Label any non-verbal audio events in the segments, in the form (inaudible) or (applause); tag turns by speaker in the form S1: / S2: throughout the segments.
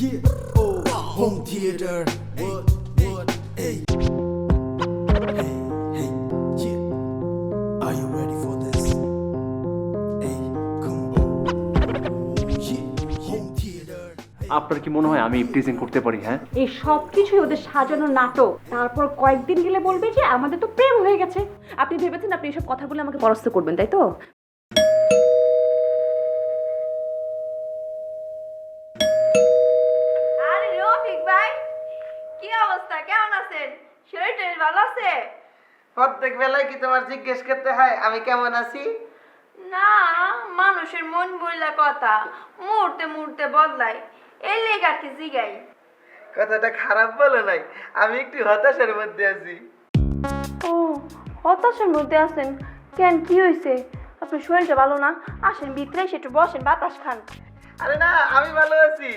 S1: Yeah, oh, home theater. What, what, hey. Hey, hey, yeah. Are you ready for this? Hey, come on. Yeah, home theater.
S2: আপনার কি মনে হয় আমি present করতে পারি হ্যাঁ
S3: এই সব কিছুই ওদের সাজানো নাটক তারপর কয়েকদিন গেলে বলবে যে আমাদের তো প্রেম হয়ে গেছে আপনি ভেবেছেন আপনি এসব কথা বলে আমাকে পরাস্ত করবেন তাই তো
S4: অবস্থা কেমন আছেন? শরীর টরীর ভালো আছে?
S5: প্রত্যেক বেলায় কি তোমার জিজ্ঞেস করতে হয় আমি কেমন আছি?
S4: না মানুষের মন বললা কথা মুহূর্তে মুহূর্তে বদলায় এই লেগার কি জিগাই।
S5: কথাটা খারাপ বলে নাই আমি একটু হতাশার মধ্যে আছি।
S4: ও হতাশার মধ্যে আছেন? কেন কি হয়েছে আপনার শরীরটা ভালো না? আসেন ভিতরে এসে একটু বসেন বাতাস খান।
S5: আরে না আমি ভালো আছি।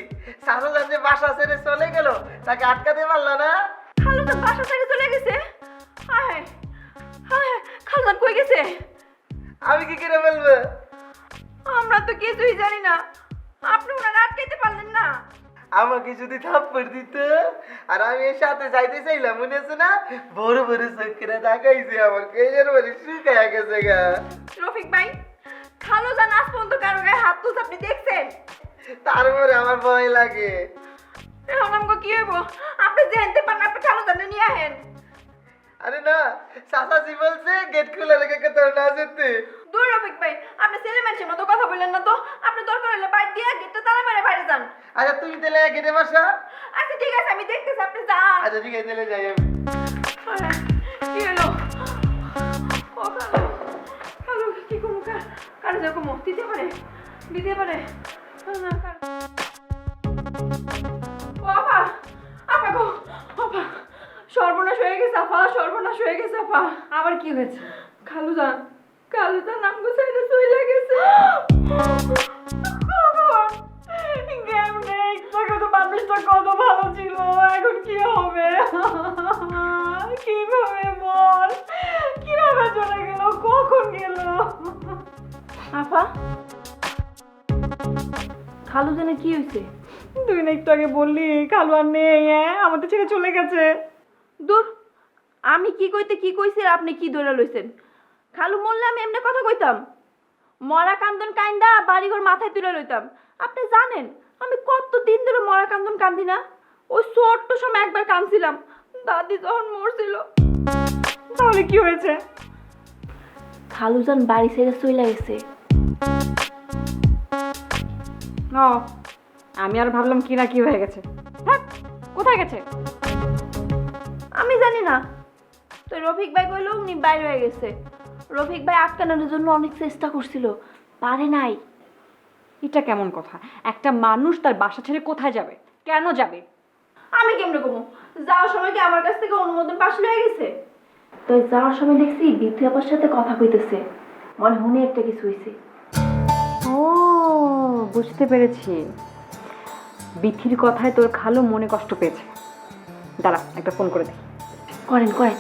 S5: শাশুড়ান যে বাসা ছেড়ে চলে গেল। তাকে আটকাতে পারলা না।
S4: খালু তো বাসা থেকে চলে গেছে। হায় হায় কই গেছে?
S5: আমি কি করে বলব?
S4: আমরা তো কিছুই জানি না। আপনি ওনার আটকাইতে পারলেন না।
S5: আমাকে যদি থাপ্পড় দিত আর আমি এর সাথে যাইতে চাইলাম মনে আছে না? বড় বড় চোখেরা তাকাইছে আমার কেজের বাড়ি শুকায় গেছে গা।
S4: রফিক ভাই খালু জান আজ পর্যন্ত কারও গায়ে হাত তুলছে আপনি দেখছেন?
S5: তারপরে আমার ভয় লাগে।
S4: এখন আমাকে কি হইব? আপনি জানতে পারেন আপনি খালু জানে নিয়ে আহেন।
S5: আরে না চাচাজি বলছে গেট খুলে রেখে কোথাও না যেতে।
S4: দূর রফিক ভাই আপনি ছেলে মানুষের মতো কথা বললেন না তো। আপনি দরকার হলে বাইরে দিয়ে গেটটা তালা মেরে বাইরে যান।
S5: আচ্ছা তুমি তাহলে গেটে বসা।
S4: আচ্ছা ঠিক আছে আমি দেখতেছি আপনি যান।
S5: আচ্ছা ঠিক আছে তাহলে যাই আমি।
S4: কি হলো? ও কি করব? কার যেরকম দিতে পারে দিতে পারে। সর্বনাশ হয়ে গেছে আপা সর্বনাশ হয়ে গেছে আপা।
S3: আবার কি হয়েছে?
S4: খালু যান খালু যান নামগো সাইডে চলে গেছে কত ভালো ছিল এখন কি হবে? কীভাবে বল? কীভাবে চলে গেল? কখন গেল?
S3: আপা খালু জানে কি হয়েছে?
S4: তুই না একটু আগে বললি খালু আর নেই হ্যাঁ আমাদের ছেড়ে চলে গেছে।
S3: দূর আমি কি কইতে কি কইছি আর আপনি কি ধরে লইছেন? খালু মরলে আমি এমনি কথা কইতাম। মরা কান্দন কান্দা বাড়িঘর মাথায় তুলে লইতাম। আপনি জানেন আমি কত দিন ধরে মরা কান্দন কান্দি না। ওই ছোট্ট সময় একবার কাঁদছিলাম। দাদি যখন মরছিল।
S4: তাহলে কি হয়েছে?
S3: খালুজান বাড়ি ছেড়ে চলে গেছে।
S4: ও আমি আর ভাবলাম কি না কি হয়ে গেছে। কোথায় গেছে?
S3: আমি জানি না। তো রফিক ভাই কইলো উনি বাইরে হয়ে গেছে। রফিক ভাই আটকানোর জন্য অনেক চেষ্টা করছিল পারে নাই।
S6: এটা কেমন কথা? একটা মানুষ তার বাসা ছেড়ে কোথায় যাবে? কেন যাবে?
S3: আমি কেমনে কমু? যাওয়ার সময় কি আমার কাছ থেকে অনুমোদন পাশ হয়ে গেছে? তো যাওয়ার সময় দেখছি বিদ্যু আপার সাথে কথা কইতেছে। মনে মনে একটা কিছু হয়েছে
S6: বুঝতে পেরেছি। বিথির কথায় তোর খালু মনে কষ্ট পেয়েছে। দাঁড়া একটা ফোন করে দে
S3: করেন করেন।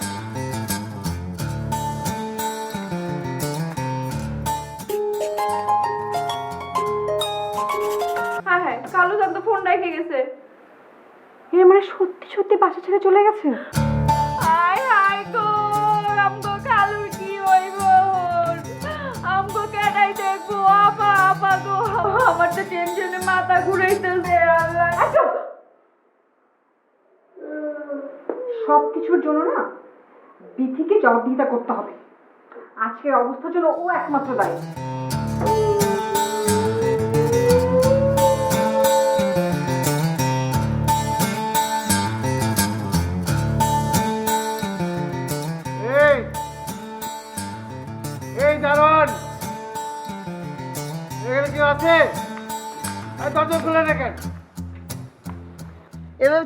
S4: হ্যাঁ হ্যাঁ কালু তো ফোন রেখে গেছে।
S6: এর মানে সত্যি সত্যি বাসা ছেড়ে চলে গেছে?
S4: আয় আয় গো আমগো কালুর কি হইব আমগো কেডাই দেখব আপা আপা গো আমার তো টেনশনে মাথা ঘুরাইতেছে আল্লাহ।
S6: সব কিছুর জন্য না বিথিকে জবাবদিহিতা করতে হবে। আজকের অবস্থার জন্য ও একমাত্র দায়ী।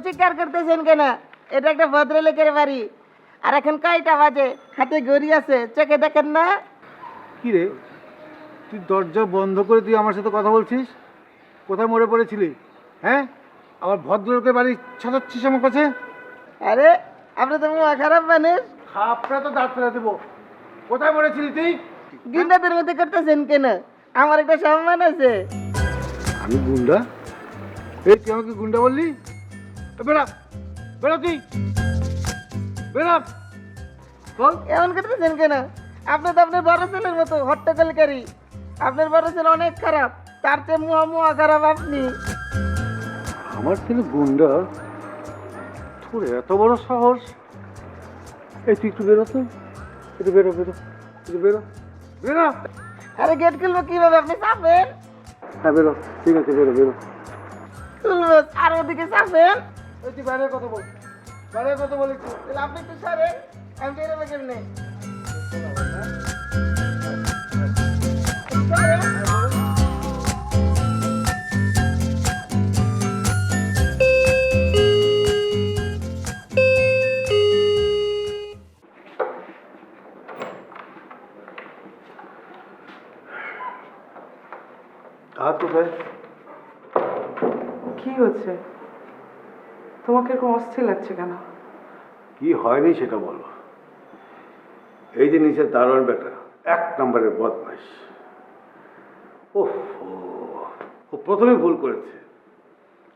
S5: চিৎকার করতেছেন কেন? এটা একটা ভদ্রলোকের বাড়ি। আর এখন কয়টা বাজে? হাতে ঘড়ি আছে চোখে দেখেন না?
S7: কি রে? তুই দরজা বন্ধ করে তুই আমার সাথে কথা বলছিস? কোথায় মরে পড়েছিলি? হ্যাঁ? আবার ভদ্রলোকের বাড়ি ছাড়াচ্ছিস আমার কাছে?
S5: আরে আপনি তো মুখ খারাপ মানুষ।
S7: আপনার তো দাঁত ফেলে দেবো। কোথায় মরেছিলি তুই?
S5: গুন্ডাদের মধ্যে করতেছেন কেন? আমার একটা সম্মান আছে।
S7: আমি গুন্ডা?
S8: এই তুই আমাকে গুন্ডা বললি? বেড়া বেড়া তুই। বেড়া
S9: বল। এমন করতেছেন কেন? আপনি তো আপনার বড় ছেলের মতো হট্টগোলকারী। আপনার বড় ছেলে অনেক খারাপ তার চেয়ে মুয়া মুয়া খারাপ আপনি।
S8: আমার ছেলে গুন্ডা? তোর এত বড় সাহস। এই তুই একটু বেরো তো। একটু বেরো বেরো একটু বেরো। বেরো
S9: আরে গেট খুলবো কীভাবে? আপনি চাপেন।
S8: হ্যাঁ বেরো। ঠিক আছে বেরো বেরো।
S9: খুলবো আর ওদিকে চাপেন।
S8: এই তুই বাইরে কথা বল। বাইরে কথা বল
S9: তাহলে আপনি একটু সরেন আমি বেরোবো কেমনে সরেন।
S8: হাত কোথায়?
S10: কি হচ্ছে? তোমাকে এরকম অস্থির লাগছে কেন?
S8: কি হয়নি সেটা বলো। এই যে নিচে দারোয়ান বেটা এক নম্বরের বদমাইশ। ওহ ও প্রথমে ভুল করেছে।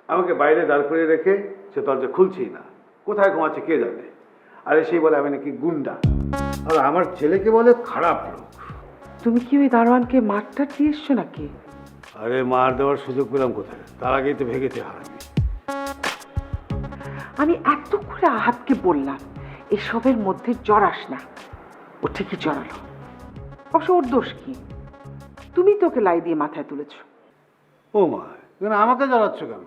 S8: আমাকে বাইরে দাঁড় করিয়ে রেখে সে দরজা খুলছেই না। কোথায় ঘুমাচ্ছে কে জানে? আরে সেই বলে আমি নাকি গুন্ডা। আর আমার ছেলেকে বলে খারাপ লোক।
S10: তুমি কি ওই দারোয়ানকে মারটা দিয়ে এসছো নাকি?
S8: আরে মার দেওয়ার সুযোগ পেলাম কোথায়? তার আগেই তো ভেঙেছে হারামি
S10: আমি এত করে আহাতকে বললাম এসবের মধ্যে জড়াস না। ও ঠিকই জড়ালো। অবশ্য ওর দোষ কি? তুমি তোকে লাই দিয়ে মাথায় তুলেছ।
S8: ও মা কেন আমাকে জড়াচ্ছ কেন?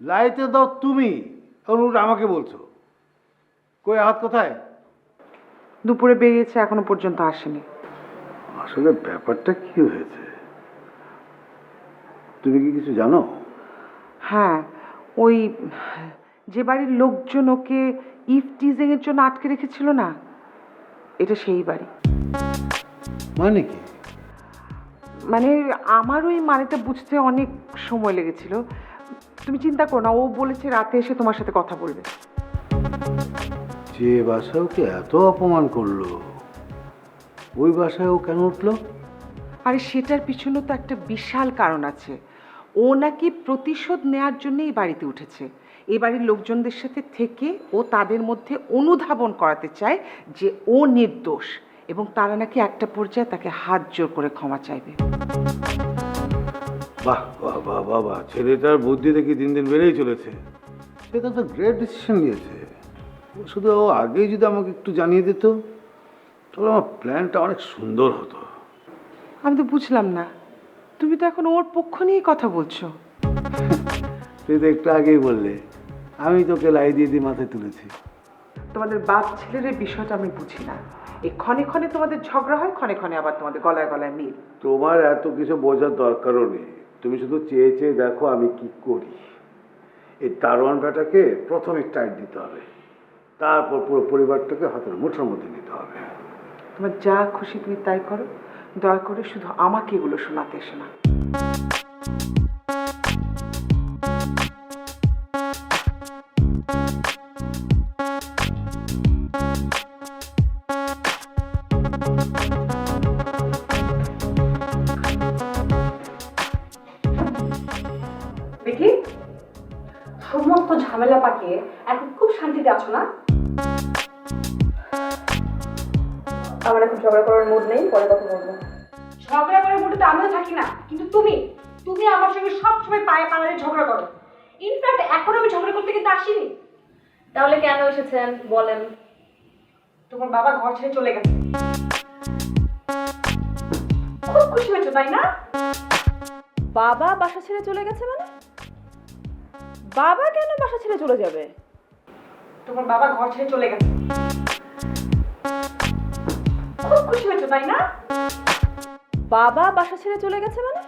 S8: লাইতে দাও তুমি এখন উল্টো আমাকে বলছো। কই হাত কোথায়?
S10: দুপুরে বেরিয়েছে এখনও পর্যন্ত আসেনি।
S8: আসলে ব্যাপারটা কি হয়েছে? তুমি কি কিছু জানো?
S10: হ্যাঁ ওই যে বাড়ির লোকজন ওকে ইফ টিজিং এর জন্য আটকে রেখেছিল না এটা সেই বাড়ি।
S8: মানে কি?
S10: মানে আমার ওই মানেটা বুঝতে অনেক সময় লেগেছিল। তুমি চিন্তা করো না ও বলেছে রাতে এসে তোমার সাথে কথা বলবে।
S8: যে বাসায় ওকে এত অপমান করল ওই বাসায় ও কেন উঠল?
S10: আরে সেটার পিছনে তো একটা বিশাল কারণ আছে। ও নাকি প্রতিশোধ নেয়ার জন্য এই বাড়িতে উঠেছে। এই বাড়ির লোকজনদের সাথে থেকে ও তাদের মধ্যে অনুধাবন করাতে চায় যে ও নির্দোষ এবং তারা নাকি একটা পর্যায়ে তাকে হাত জোর করে ক্ষমা চাইবে।
S8: বাহ বাহ বাহ বাহ বাহ। ছেলেটার বুদ্ধি দেখি দিন দিন বেড়েই চলেছে। সেটা তো গ্রেট ডিসিশন নিয়েছে। ও শুধু ও আগেই যদি আমাকে একটু জানিয়ে দিত তাহলে আমার প্ল্যানটা অনেক সুন্দর হতো।
S10: আমি তো বুঝলাম না। তুমি তো এখন ওর পক্ষ নিয়েই কথা বলছো।
S8: তুই তো একটু আগেই বললে। আমি তোকে লাই দিয়ে দিয়ে মাথায় তুলেছি।
S10: তোমাদের বাপ ছেলের এই বিষয়টা আমি বুঝি না। এই ক্ষণে ক্ষণে তোমাদের ঝগড়া হয় ক্ষণে ক্ষণে আবার তোমাদের গলায় গলায় মিল।
S8: তোমার এত কিছু বোঝার দরকারও নেই। তুমি শুধু চেয়ে চেয়ে দেখো আমি কি করি। এই দারোয়ান বেটাকে প্রথমে টাইট দিতে হবে। তারপর পুরো পরিবারটাকে হাতের মুঠোর মধ্যে নিতে হবে।
S10: তোমার যা খুশি তুমি তাই করো। দয়া করে শুধু আমাকে এগুলো শোনাতে এসো না।
S6: থাকি না কিন্তু তুমি তুমি আমার সঙ্গে সবসময় পায়ে পাড়ালে ঝগড়া করো। ইনফ্যাক্ট এখন আমি ঝগড়া করতে কিন্তু আসিনি।
S3: তাহলে কেন এসেছেন? বলেন।
S6: তোমার বাবা ঘর ছেড়ে চলে গেছে। খুব খুশি হয়েছো তাই না?
S3: বাবা বাসা ছেড়ে চলে গেছে মানে? বাবা কেন বাসা ছেড়ে চলে যাবে?
S6: তোমার বাবা ঘর ছেড়ে চলে গেছে। খুব খুশি হয়েছো তাই না?
S3: বাবা বাসা ছেড়ে চলে গেছে মানে?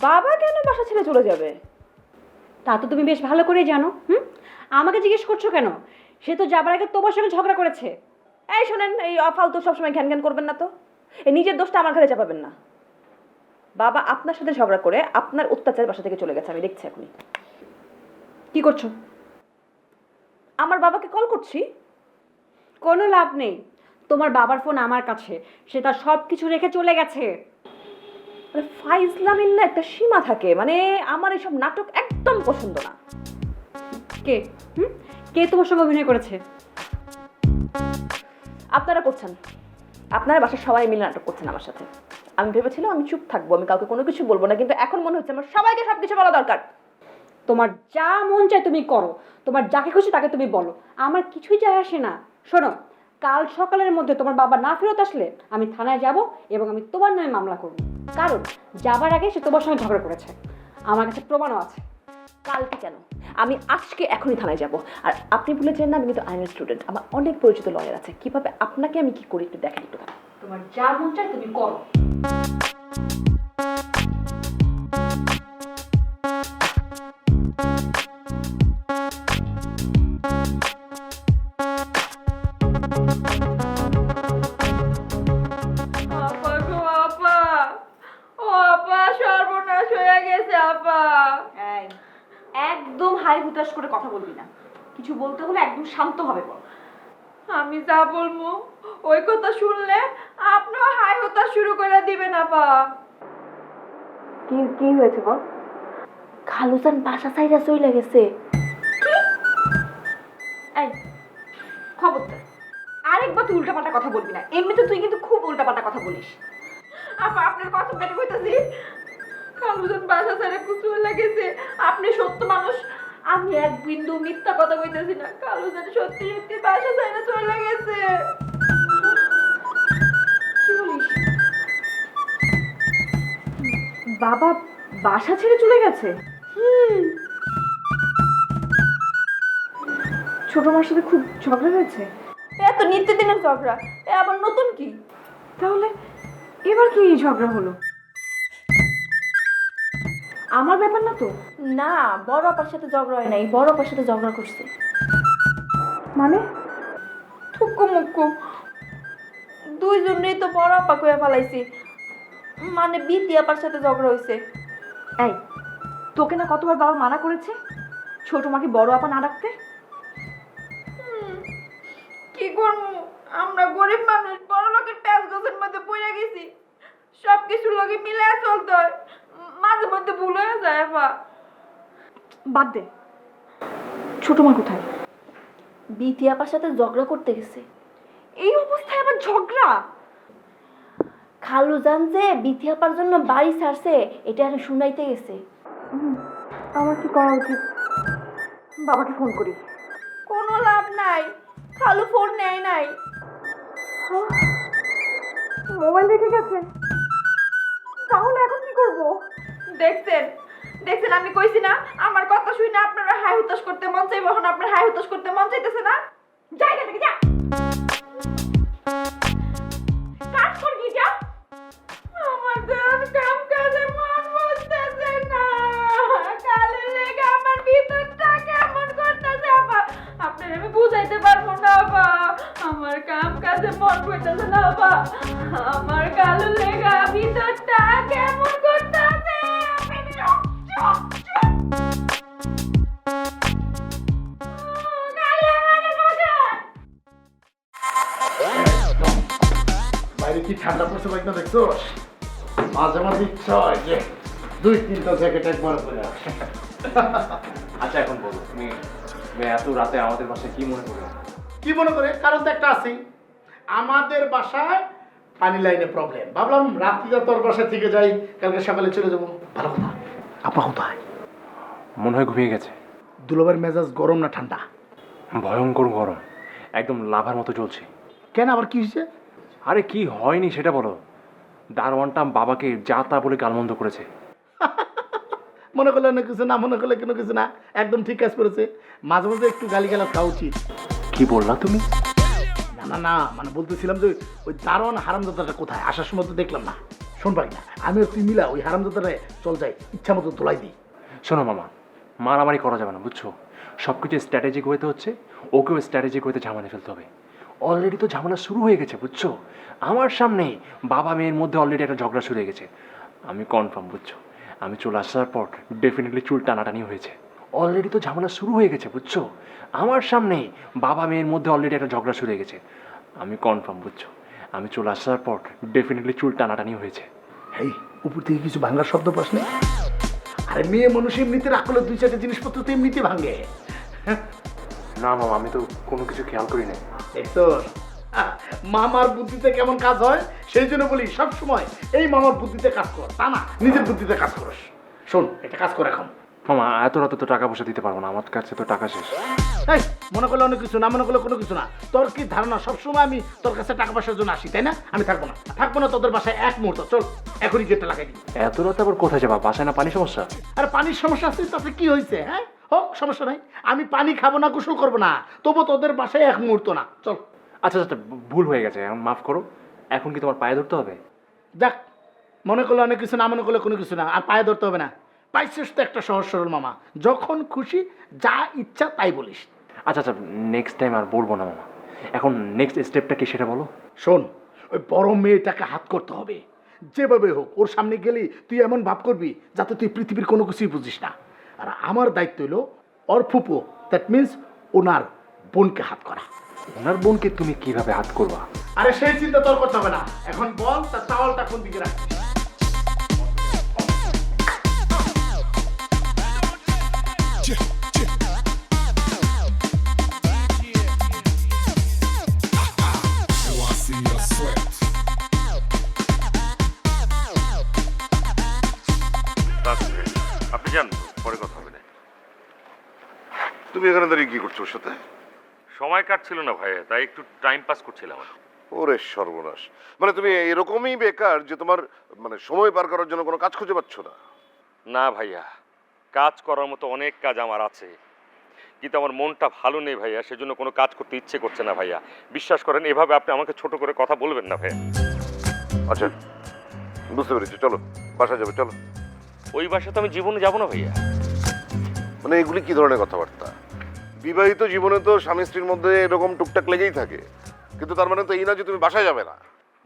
S3: বাবা কেন বাসা ছেড়ে চলে যাবে?
S11: তা তো তুমি বেশ ভালো করেই জানো হুম? আমাকে জিজ্ঞেস করছ কেন? সে তো যাবার আগে তোমার সঙ্গে ঝগড়া করেছে।
S3: এই শোনেন এই অফালতু সবসময় ঘ্যান ঘ্যান করবেন না তো। এই নিজের দোষটা আমার ঘরে চাপাবেন না। বাবা আপনার সাথে ঝগড়া করে আপনার অত্যাচার বাসা থেকে চলে গেছে আমি দেখছি এখনই। কি করছ? আমার বাবাকে কল করছি।
S11: কোনো লাভ নেই। তোমার বাবার ফোন আমার কাছে। সে তার সব কিছু রেখে চলে গেছে।
S3: মানে ফাইজলামিন না একটা সীমা থাকে। মানে আমার এসব নাটক একদম পছন্দ না।
S11: কে? হুম? কে তোমার সঙ্গে অভিনয় করেছে?
S3: আপনারা করছেন। আপনারা বাসার সবাই মিলে নাটক করছেন আমার সাথে। আমি ভেবেছিলাম আমি চুপ থাকব, আমি কাউকে কোনো কিছু বলব না, কিন্তু এখন মনে হচ্ছে আমার সবাইকে সব কিছু বলা দরকার।
S11: তোমার যা মন চায় তুমি করো। তোমার যাকে খুশি তাকে তুমি বলো। আমার কিছুই যায় আসে না। শোনো কাল সকালের মধ্যে তোমার বাবা না ফেরত আসলে আমি থানায় যাব এবং আমি তোমার নামে মামলা করব। কারণ যাবার আগে সে তোমার সঙ্গে ঝগড়া করেছে। আমার কাছে প্রমাণও আছে।
S3: কালকে কেন? আমি আজকে এখনই থানায় যাব। আর আপনি বলেছেন না, আমি কিন্তু আইনের স্টুডেন্ট। আমার অনেক পরিচিত লয়ার আছে। কীভাবে আপনাকে আমি কি করি একটু দেখেন একটু
S11: তোমার যা মন চায় তুমি করো।
S3: বলতে হলে একদম শান্ত হবে বল।
S4: আমি যা বলব ওই কথা শুনলে আপনিও হাই হতা শুরু করে দিবেন আপা
S3: কি কি হয়েছে বল? খালুজান বাসা সাইরা চলে গেছে। এই খবরদার আরেকবার তুই উল্টাপাল্টা কথা বলবি না। এমনিতে তুই কিন্তু খুব উল্টাপাল্টা কথা বলিস।
S4: আপা আপনার কথা পেটে কইতাছি। কালুজন বাসা ছেড়ে কুচুর লাগেছে আপনি সত্য মানুষ আমি এক বিন্দু মিথ্যা কথা কইতেছি না। কালুজন সত্যি সত্যি বাসা ছেড়ে চলে গেছে।
S3: বাবা বাসা ছেড়ে চলে গেছে? ছোট মার সাথে খুব ঝগড়া হয়েছে?
S4: এত নিত্যদিনের ঝগড়া। এ আবার নতুন কি?
S3: তাহলে এবার কি ঝগড়া হলো? আমার ব্যাপার না তো?
S4: না বড় আপার সাথে ঝগড়া হয় নাই বড় আপার সাথে ঝগড়া করছে।
S3: মানে?
S4: থুকু মুক্কু দুইজনেই তো বড় আপা কয়ে ফেলাইছি। মানে বিতি আপার সাথে ঝগড়া হয়েছে
S3: এই তোকে না কতবার বাবা মানা করেছে? ছোট মাকে বড় আপা না ডাকতে?
S4: কি করব আমরা গরিব মানুষ বড় লোকের প্যাঁচ গাছের মধ্যে পড়ে গেছি। সব কিছুর লগে মিলে চলতে হয়। মাঝে মধ্যে ভুল হয়ে যায় আপা
S3: বাদ দে। ছোট মা কোথায়?
S4: বিতি আপার সাথে ঝগড়া করতে গেছে।
S3: এই অবস্থায় আবার ঝগড়া?
S4: খালু জান যে বিথি আপার জন্য বাড়ি ছাড়ছে এটা আর শুনাইতে গেছে।
S3: আমার কি করা উচিত? বাবাকে ফোন করি।
S4: কোনো লাভ নাই। খালু ফোন নেয় নাই।
S3: মোবাইল রেখে গেছে। তাহলে এখন কি করব?
S4: দেখছেন? দেখছেন, আমি কইছি না, আমার কথা শুই না আপনারা হাই হুতাশ করতে মন চাইবে, এখন আপনার হাই হুতাশ করতে মন চাইতেছে না। যাই থেকে, যা। কাজ আমার কাম কাজে মন না। আমার করতেছে বুঝাইতে না আমার কাম কাজে মন না আমার কালো লেগা ভিতরটা কেমন
S9: বাইরে কি ঠান্ডা পড়ছে বাইক না দেখছ? মাঝে মাঝে ইচ্ছা হয় যে দুই তিনটা জ্যাকেট একবার আসে।
S2: আচ্ছা এখন বলো তুমি এত রাতে আমাদের বাসায় কি মনে করো?
S9: কি মনে করে? কারণ তো একটা আছেই আমাদের বাসায় পানি লাইনে প্রবলেম ভাবলাম রাত্রিটা তোর বাসা থেকে যাই কালকে সকালে চলে যাব। ভালো কথা। আপা কোথায়
S2: মনে হয় ঘুমিয়ে গেছে।
S9: দুলাবের মেজাজ গরম না ঠান্ডা?
S2: ভয়ঙ্কর গরম। একদম লাভার মতো চলছে।
S9: কেন? আবার কি হয়েছে?
S2: আরে কি হয়নি সেটা বলো। দারোয়ানটা বাবাকে যা তা বলে গালমন্দ করেছে। (laughs)
S9: মনে করলে অন্য কিছু না মনে করলে কোনো কিছু না। একদম ঠিক কাজ করেছে। মাঝে মাঝে একটু গালি গালাজ খাওয়া উচিত।
S2: কি বললা তুমি?
S9: না না না মানে বলতেছিলাম যে ওই দারোয়ান হারামজাদাটা কোথায়? আসার সময় তো দেখলাম না। শোন পাই না। আমি তুই মিলা ওই হারামজাদাটা চল যাই। ইচ্ছা মতো তোলাই দিই।
S2: শোনো মামা মারামারি করা যাবে না বুঝছ? সব কিছু স্ট্র্যাটেজিক ওয়েতে হচ্ছে। ওকেও স্ট্র্যাটেজিক ওয়েতে ঝামেলা ফেলতে হবে। অলরেডি তো ঝামেলা শুরু হয়ে গেছে বুঝছ? আমার সামনে বাবা মেয়ের মধ্যে অলরেডি একটা ঝগড়া শুরু হয়ে গেছে। আমি কনফার্ম বুঝছ? আমি চলে আসার পর ডেফিনেটলি চুল টানাটানি হয়েছে। অলরেডি তো ঝামেলা শুরু হয়ে গেছে বুঝছ? আমার সামনে বাবা মেয়ের মধ্যে অলরেডি একটা ঝগড়া শুরু হয়ে গেছে। আমি কনফার্ম বুঝছ? আমি চলে আসার পর ডেফিনেটলি চুল টানাটানি হয়েছে।
S9: হেই উপর থেকে কিছু ভাঙার শব্দ পাস না আরে মেয়ে মানুষ এমনিতে করলে দুই চারটে জিনিসপত্র তো এমনিতে ভাঙে।
S2: না মামা আমি তো কোনো কিছু খেয়াল করি না
S9: আহ, মামার বুদ্ধিতে কেমন কাজ হয়? সেই জন্য বলি সব সময় এই মামার বুদ্ধিতে কাজ কর তা না নিজের বুদ্ধিতে কাজ করস। শোন একটা কাজ কর এখন।
S2: মামা এত রাতে তো টাকা পয়সা দিতে পারব না আমার কাছে তো টাকা শেষ।
S9: এই মনে করলে অনেক কিছু না মনে করলে কোনো কিছু না। তোর কি ধারণা? সবসময় আমি তোর কাছে টাকা পয়সার জন্য আসি তাই না? আমি থাকব না। থাকব না তোদের বাসায় এক মুহূর্ত। চল এখনই গেটটা লাগাই দিই
S2: এত রাতে আবার কোথায় যাবা? বাসায় না পানি সমস্যা?
S9: আর পানির সমস্যা আছে তাতে কি হয়েছে হ্যাঁ? হোক সমস্যা নাই। আমি পানি খাব না গোসল করব না। তবু তোদের বাসায় এক মুহূর্ত না। চল।
S2: আচ্ছা আচ্ছা ভুল হয়ে গেছে এখন মাফ করো। এখন কি তোমার পায়ে ধরতে হবে?
S9: যাক মনে করলে অনেক কিছু না মনে করলে কোনো কিছু না। আর পায়ে ধরতে হবে না। পাইছিস তো একটা সহজ সরল মামা। যখন খুশি যা ইচ্ছা তাই বলিস।
S2: আচ্ছা আচ্ছা নেক্সট টাইম আর বলব না মামা। এখন নেক্সট স্টেপটা কি সেটা বলো?
S9: শোন ওই বড় মেয়েটাকে হাত করতে হবে। যেভাবে হোক ওর সামনে গেলি তুই এমন ভাব করবি যাতে তুই পৃথিবীর কোনো কিছুই বুঝিস না। আর আমার দায়িত্ব হলো ওর ফুপু। দ্যাট মিন্স ওনার বোনকে হাত করা।
S2: ওনার বোনকে তুমি কীভাবে হাত করবা?
S9: আরে সেই চিন্তা তোর করতে হবে না। এখন বল তার চাওয়ালটা কোন দিকে রাখছিস?
S12: এখানে দাঁড়িয়ে কি করছ ওর সাথে?
S13: সময় কাটছিল না ভাইয়া তাই একটু টাইম পাস করছিলাম
S12: ওরে সর্বনাশ। মানে তুমি এরকমই বেকার যে তোমার মানে সময় পার করার জন্য কোনো কাজ খুঁজে পাচ্ছ না?
S13: না ভাইয়া কাজ করার মতো অনেক কাজ আমার আছে। কিন্তু আমার মনটা ভালো নেই ভাইয়া সেজন্য কোনো কাজ করতে ইচ্ছে করছে না ভাইয়া। বিশ্বাস করেন এভাবে আপনি আমাকে ছোট করে কথা বলবেন না ভাইয়া।
S12: আচ্ছা বুঝতে পেরেছি চলো বাসা যাবে চলো।
S13: ওই বাসা তো আমি জীবনে যাব না ভাইয়া।
S12: মানে এগুলি কি ধরনের কথাবার্তা? বিবাহিত জীবনে তো স্বামী স্ত্রীর মধ্যে এরকম টুকটাক লেগেই থাকে। কিন্তু তার মানে তো এই না যে তুমি বাসায় যাবে না।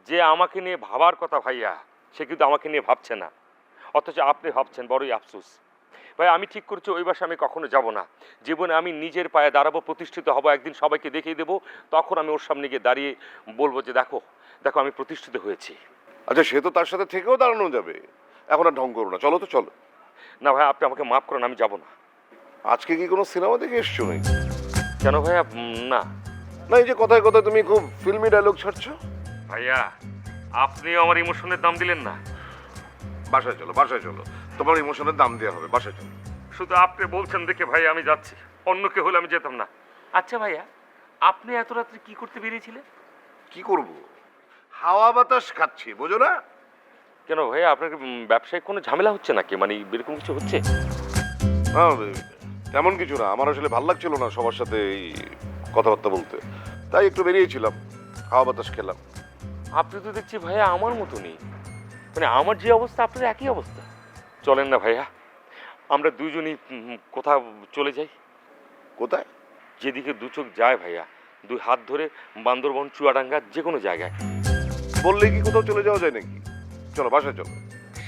S13: যে আমাকে নিয়ে ভাবার কথা ভাইয়া সে কিন্তু আমাকে নিয়ে ভাবছে না। অথচ আপনি ভাবছেন বড়ই আফসোস। ভাই আমি ঠিক করছি ওই বাসা আমি কখনো যাব না। জীবনে আমি নিজের পায়ে দাঁড়াবো প্রতিষ্ঠিত হব একদিন সবাইকে দেখিয়ে দেবো। তখন আমি ওর সামনে গিয়ে দাঁড়িয়ে বলব যে দেখো দেখো আমি প্রতিষ্ঠিত হয়েছি।
S12: আচ্ছা সে তো তার সাথে থেকেও দাঁড়ানো যাবে। এখন আর ঢং করো না চলো তো চলো।
S13: না ভাই আপনি আমাকে মাফ করেন আমি যাব না।
S12: আজকে কি কোনো সিনেমা দেখে এসছো নাকি?
S13: কেন ভাইয়া? উম, না।
S12: না এই যে কথায় কথায় তুমি খুব ফিল্মি ডায়লগ ছাড়ছো।
S13: ভাইয়া আপনিও আমার ইমোশনের দাম দিলেন না।
S12: বাসায় চলো বাসায় চলো। তোমার ইমোশনের দাম দেওয়া হবে বাসায় চলো।
S13: শুধু আপনি বলছেন দেখে ভাই আমি যাচ্ছি। অন্য কেউ হলে আমি যেতাম না। আচ্ছা ভাইয়া আপনি এত রাত্রে কি করতে বেরিয়েছিলেন?
S12: কি করব? হাওয়া বাতাস খাচ্ছি বোঝো না?
S13: কেন ভাইয়া আপনার কি, উম, ব্যবসায়িক কোনো ঝামেলা হচ্ছে নাকি? মানে এরকম কিছু হচ্ছে?
S12: না, তেমন কিছু না। আমার আসলে ভালো লাগছিল না সবার সাথে এই কথাবার্তা বলতে। তাই একটু বেরিয়েছিলাম হাওয়া বাতাস খেলাম।
S13: আপনি তো দেখছি ভাইয়া আমার মতনই। মানে আমার যে অবস্থা আপনার একই অবস্থা। চলেন না ভাইয়া আমরা দুজনই কোথাও চলে যাই।
S12: কোথায়?
S13: যেদিকে দু চোখ যায় ভাইয়া দুই হাত ধরে বান্দরবন চুয়াডাঙ্গা যে কোনো জায়গায়।
S12: বললে কি কোথাও চলে যাওয়া যায় নাকি? চলো বাসায় চলো।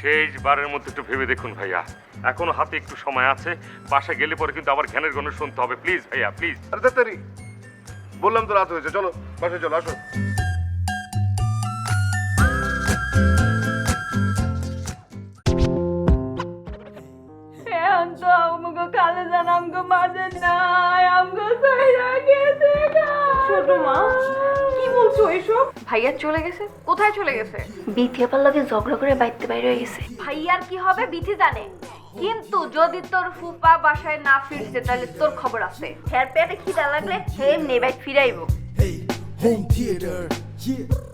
S13: শেষবারের মধ্যে একটু ভেবে দেখুন ভাইয়া। এখনও হাতে একটু সময় আছে। বাসায় গেলে পরে কিন্তু আবার জ্ঞানের গণ শুনতে হবে। প্লিজ ভাইয়া প্লিজ।
S12: আরে তাড়াতাড়ি বললাম তো রাত হয়েছে। চলো বাসায় চলো আসো।
S4: তো আমগো কালে জান আমগো মাঝে নাই আমগো সাইরা গেছে ছোট মা কি বলছো এসব?
S3: ভাইয়া চলে গেছে? কোথায় চলে গেছে? বিথি আপার লগে ঝগড়া করে বাইতে বাইরে হয়ে গেছে। ভাইয়ার কি হবে বিথি জানে। কিন্তু যদি তোর ফুপা বাসায় না ফিরছে তাহলে তোর খবর আছে হের পেটে খিদা লাগলে হে নেবাই ফিরাইবো
S1: Hey, home.